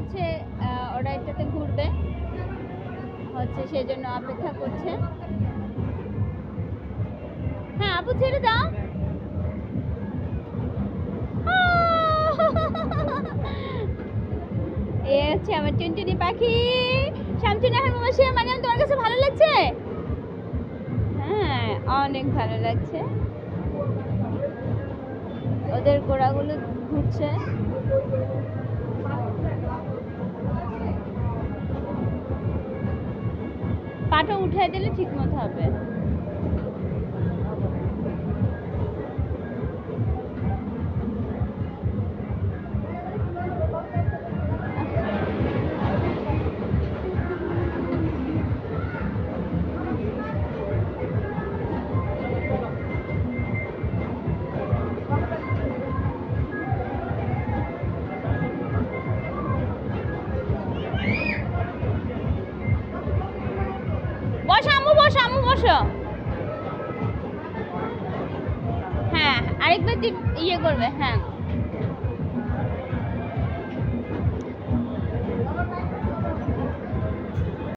হচ্ছে ওরা এটাতে ঘুরবে। হচ্ছে সেই জন্য অপেক্ষা করছে। হ্যাঁ আপু ছেড়ে দাও। এ হচ্ছে আমার টুনটুনি পাখি। শামচুন মাসি মানে তোমার কাছে ভালো লাগছে? হ্যাঁ অনেক ভালো লাগছে। ওদের গোড়াগুলো ঘুরছে। পাটা উঠাই দিলে ঠিক মতো হবে। বসো বসো। হ্যাঁ আরেকবার ইয়ে করবে হ্যাঁ।